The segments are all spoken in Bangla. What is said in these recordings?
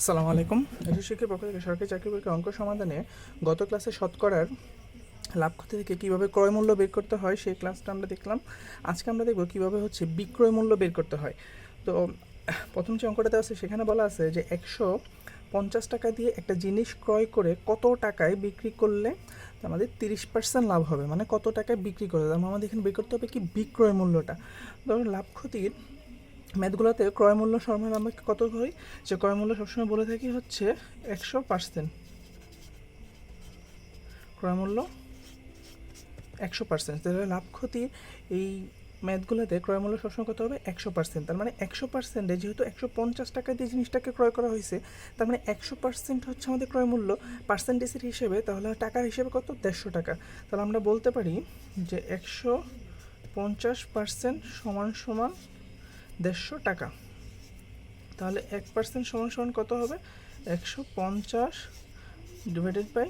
আসসালামু আলাইকুম। শিক্ষার পক্ষ থেকে সরকারি চাকরি পরীক্ষার অঙ্ক সমাধানে গত ক্লাসে শতকরার লাভ ক্ষতি থেকে কীভাবে ক্রয় মূল্য বের করতে হয় সেই ক্লাসটা আমরা দেখলাম। আজকে আমরা দেখব কীভাবে হচ্ছে বিক্রয় মূল্য বের করতে হয়। তো, প্রথম যে অঙ্কটা দেওয়া আছে সেখানে বলা আছে যে একশো পঞ্চাশ টাকা দিয়ে একটা জিনিস ক্রয় করে কত টাকায় বিক্রি করলে আমাদের তিরিশ পার্সেন্ট লাভ হবে। মানে কত টাকায় বিক্রি করে মানে আমাদের এখানে বের করতে হবে কি বিক্রয় মূল্যটা। ধরুন লাভ ক্ষতির ম্যাথগুলোতে ক্রয় মূল্য সরবরাহ আমরা কত হয়? যে ক্রয় মূল্য সবসময় বলে থাকি হচ্ছে একশো পার্সেন্ট। ক্রয় মূল্য একশো পার্সেন্ট। তাহলে লাভ ক্ষতি এই ম্যাথগুলোতে ক্রয় মূল্য সবসময় কত হবে? একশো পার্সেন্ট। তার মানে একশো পার্সেন্টে যেহেতু একশো পঞ্চাশ টাকা দিয়ে জিনিসটাকে ক্রয় করা হয়েছে, তার মানে একশো পার্সেন্ট হচ্ছে আমাদের ক্রয় মূল্য পার্সেন্টেজের হিসেবে তাহলে টাকার হিসেবে কত? দেড়শো টাকা। তাহলে আমরা বলতে পারি যে একশো পঞ্চাশ পার্সেন্ট সমান সমান দেড়শো টাকা। তাহলে এক পার্সেন্ট সমান সমান কত হবে? একশো পঞ্চাশ ডিভাইডেড বাই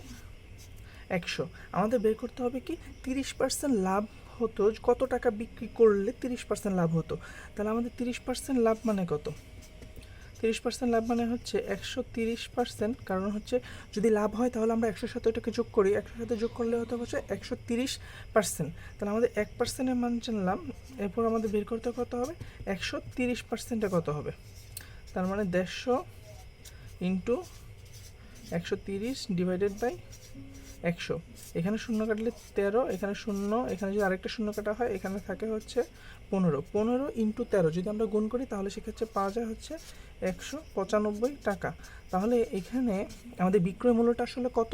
একশো। আমাদের বের করতে হবে কি? তিরিশ পার্সেন্ট লাভ হতো, কত টাকা বিক্রি করলে তিরিশ পার্সেন্ট লাভ হতো? তাহলে আমাদের তিরিশ পার্সেন্ট লাভ মানে কত? তিরিশ পার্সেন্ট লাভ মানে হচ্ছে একশো তিরিশ পার্সেন্ট কারণ হচ্ছে যদি লাভ হয় তাহলে আমরা একশোর সাথে ওটাকে যোগ করি। একশোর সাথে যোগ করলে হতে হচ্ছে একশো তিরিশ পার্সেন্ট তাহলে আমাদের এক পার্সেন্টের মান জানলাম, এরপর আমাদের বের করতে কত হবে? একশো তিরিশ পার্সেন্টে কত হবে? তার মানে দেড়শো ইন্টু একশো তিরিশ ডিভাইডেড বাই একশো। এখানে শূন্য কাটলে তেরো, এখানে শূন্য, এখানে যদি আরেকটা শূন্য কাটা হয়, এখানে থাকে হচ্ছে পনেরো। পনেরো ইন্টু তেরো, যদি আমরা গুণ করি, তাহলে সেক্ষেত্রে পাওয়া যায় হচ্ছে একশো পঁচানব্বই টাকা। তাহলে এখানে আমাদের বিক্রয় মূল্যটা আসলে কত?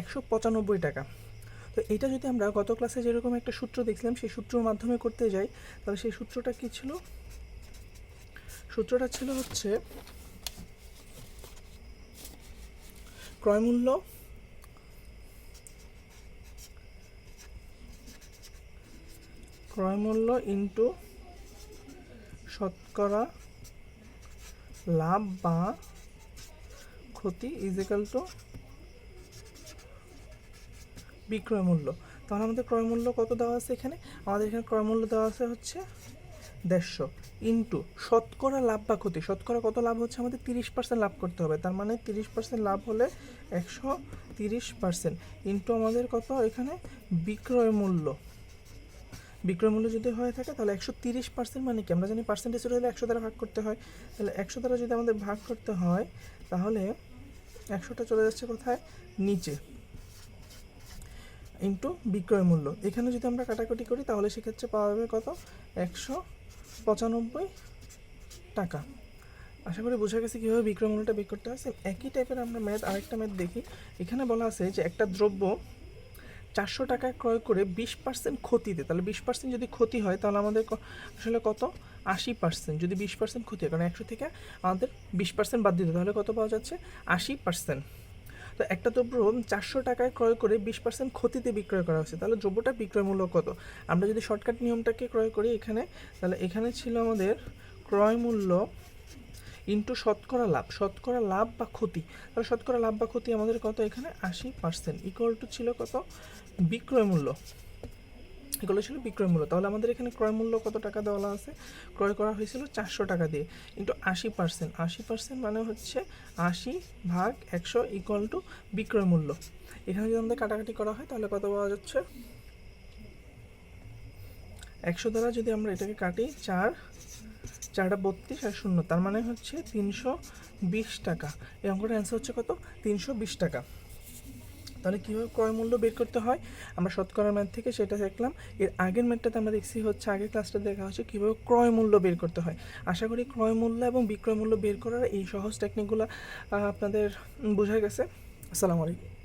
একশো পঁচানব্বই টাকা। তো এটা যদি আমরা গত ক্লাসে যেরকম একটা সূত্র দেখলাম, সেই সূত্রের মাধ্যমে করতে যাই, তাহলে সেই সূত্রটা কী ছিল? সূত্রটা ছিল হচ্ছে ক্রয় মূল্য ক্রয় মূল্য ইন্টু শতকরা লাভ বা ক্ষতি ইজিক্যাল টু বিক্রয় মূল্য। তাহলে আমাদের ক্রয় মূল্য কত দেওয়া আছে এখানে? আমাদের এখানে ক্রয় মূল্য দেওয়া আছে হচ্ছে দেড়শো ইন্টু শতকরা লাভ বা ক্ষতি। শতকরা কত লাভ হচ্ছে? আমাদের তিরিশ পার্সেন্ট লাভ করতে হবে। তার মানে তিরিশ পার্সেন্ট লাভ হলে একশো তিরিশ পার্সেন্ট ইন্টু আমাদের কত এখানে? বিক্রয় মূল্য। বিক্রয় মূল্য যদি হয়ে থাকে, তাহলে একশো তিরিশ পার্সেন্ট মানে কি? আমরা জানি পার্সেন্টেজ হলে একশো দ্বারা ভাগ করতে হয়। তাহলে একশো দ্বারা যদি আমাদের ভাগ করতে হয়, তাহলে একশোটা চলে যাচ্ছে কোথায়? নিচে ইন্টু বিক্রয় মূল্য। এখানে যদি আমরা কাটাকুটি করি, তাহলে সেক্ষেত্রে পাওয়া যাবে কত? একশো পঁচানব্বই টাকা। আশা করি বোঝা গেছে কীভাবে বিক্রয় মূল্যটা বের করতে হয়। একই টাইপের আমরা ম্যাথ আরেকটা ম্যাথ দেখি। এখানে বলা আছে যে একটা দ্রব্য চারশো টাকায় ক্রয় করে বিশ পার্সেন্ট ক্ষতিতে তাহলে বিশ পার্সেন্ট যদি ক্ষতি হয়, তাহলে আমাদের আসলে কত? আশি পার্সেন্ট যদি বিশ পার্সেন্ট ক্ষতি হয়, কারণ একশো থেকে আমাদের বিশ পার্সেন্ট বাদ দিতে তাহলে কত পাওয়া যাচ্ছে? আশি পার্সেন্ট তো একটা দ্রব্য চারশো টাকায় ক্রয় করে বিশ পার্সেন্ট ক্ষতিতে বিক্রয় করা হয়েছে তাহলে দ্রব্যটা বিক্রয় মূল্য কত? আমরা যদি শর্টকাট নিয়মটাকে ক্রয় করি এখানে, তাহলে এখানে ছিল আমাদের ক্রয় মূল্য ইন্টু শতকরা লাভ শতকরা লাভ বা ক্ষতি। তাহলে শতকরা লাভ বা ক্ষতি আমাদের কত? এখানে আশি পার্সেন্ট ইকুয়াল টু ছিল কত? বিক্রয় মূল্য। এগুলো ছিল বিক্রয় মূল্য। তাহলে আমাদের এখানে ক্রয় মূল্য কত টাকা দেওয়া আছে? ক্রয় করা হয়েছিল চারশো টাকা দিয়ে। ইন্টু আশি পার্সেন্ট আশি পার্সেন্ট মানে হচ্ছে আশি ভাগ একশো ইকুয়াল টু বিক্রয় মূল্য। এখানে যদি আমাদের কাটাকাটি করা হয়, তাহলে কত পাওয়া যাচ্ছে? একশো দ্বারা যদি আমরা এটাকে কাটি, চার চারটা বত্রিশ আর শূন্য, তার মানে হচ্ছে তিনশো বিশ টাকা। এই অঙ্কটার অ্যান্সার হচ্ছে কত? তিনশো বিশ টাকা। তাহলে কীভাবে ক্রয় মূল্য বের করতে হয়? আমরা শতকরা ম্যাথ থেকে সেটা দেখলাম। এর আগের ম্যাথটাতে আমরা দেখছি হচ্ছে, আগের ক্লাসটা দেখা হচ্ছে কীভাবে ক্রয় মূল্য বের করতে হয়। আশা করি ক্রয় মূল্য এবং বিক্রয় মূল্য বের করার এই সহজ টেকনিকগুলো আপনাদের বোঝা গেছে। আসসালামু আলাইকুম।